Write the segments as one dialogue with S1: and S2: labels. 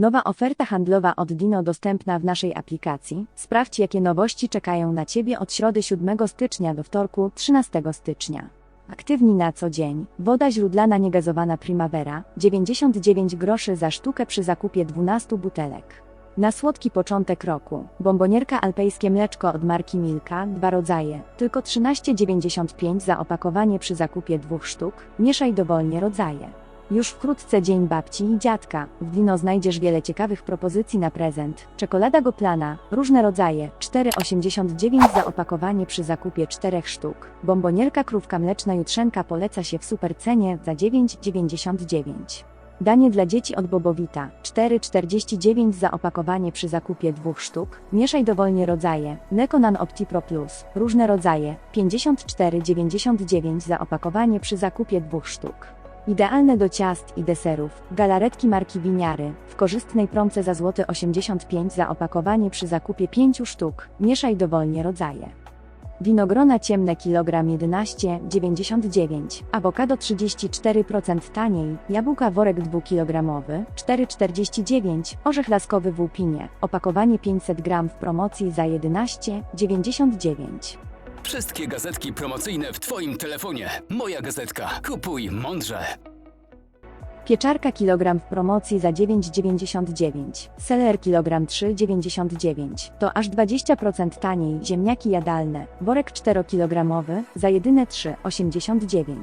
S1: Nowa oferta handlowa od Dino dostępna w naszej aplikacji. Sprawdź, jakie nowości czekają na Ciebie od środy 7 stycznia do wtorku 13 stycznia. Aktywni na co dzień. Woda źródlana niegazowana Primavera 99 groszy za sztukę przy zakupie 12 butelek. Na słodki początek roku. Bombonierka alpejskie mleczko od marki Milka, dwa rodzaje, tylko 13,95 za opakowanie przy zakupie dwóch sztuk. Mieszaj dowolnie rodzaje. Już wkrótce Dzień Babci i Dziadka. W Dino znajdziesz wiele ciekawych propozycji na prezent. Czekolada Goplana, różne rodzaje, 4,89 za opakowanie przy zakupie 4 sztuk. Bombonierka krówka mleczna jutrzenka poleca się w super cenie za 9,99. Danie dla dzieci od Bobowita, 4,49 za opakowanie przy zakupie dwóch sztuk. Mieszaj dowolnie rodzaje. Nekonan OptiPro Plus, różne rodzaje, 54,99 za opakowanie przy zakupie dwóch sztuk. Idealne do ciast i deserów. Galaretki marki Winiary, w korzystnej promce za złoty 85 za opakowanie przy zakupie 5 sztuk. Mieszaj dowolnie rodzaje. Winogrona ciemne kilogram 11,99, awokado 34% taniej, jabłka worek 2 kg 4,49, orzech laskowy w łupinie, opakowanie 500 g w promocji za 11,99.
S2: Wszystkie gazetki promocyjne w Twoim telefonie. Moja gazetka. Kupuj mądrze.
S1: Pieczarka kilogram w promocji za 9,99. Seler kilogram 3,99. To aż 20% taniej. Ziemniaki jadalne. Worek 4 kg za jedyne 3,89.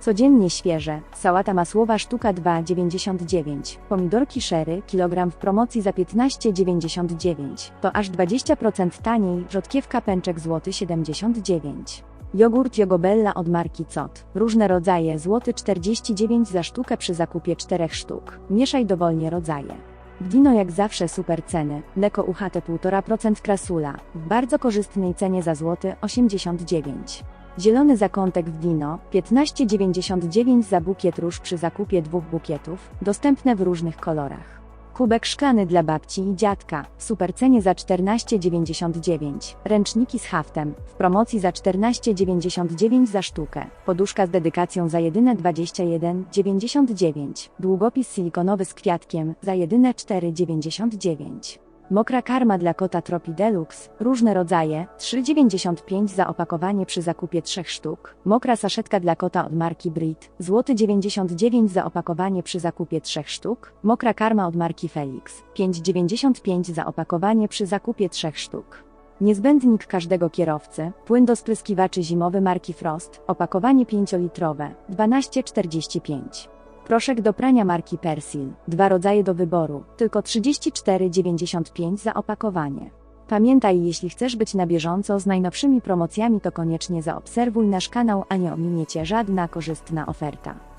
S1: Codziennie świeże. Sałata masłowa sztuka 2,99. Pomidorki sherry kilogram w promocji za 15,99. To aż 20% taniej. Rzodkiewka pęczek złoty 79. Jogurt Jogobella od marki COT. Różne rodzaje złoty 49 za sztukę przy zakupie 4 sztuk. Mieszaj dowolnie rodzaje. Dino jak zawsze super ceny. Mleko UHT 1,5% krasula. W bardzo korzystnej cenie za złoty 89. Zielony zakątek w Dino 15,99 za bukiet róż przy zakupie dwóch bukietów. Dostępne w różnych kolorach. Kubek szklany dla babci i dziadka, w supercenie za 14,99. Ręczniki z haftem, w promocji za 14,99 za sztukę. Poduszka z dedykacją za jedyne 21,99. Długopis silikonowy z kwiatkiem za jedyne 4,99. Mokra karma dla kota Tropi Deluxe, różne rodzaje, 3,95 za opakowanie przy zakupie 3 sztuk. Mokra saszetka dla kota od marki Brit, złoty 99 za opakowanie przy zakupie 3 sztuk. Mokra karma od marki Felix, 5,95 za opakowanie przy zakupie 3 sztuk. Niezbędnik każdego kierowcy, płyn do spryskiwaczy zimowy marki Frost, opakowanie 5-litrowe, 12,45. Proszek do prania marki Persil. Dwa rodzaje do wyboru, tylko 34,95 za opakowanie. Pamiętaj, jeśli chcesz być na bieżąco z najnowszymi promocjami, to koniecznie zaobserwuj nasz kanał, a nie ominie Cię żadna korzystna oferta.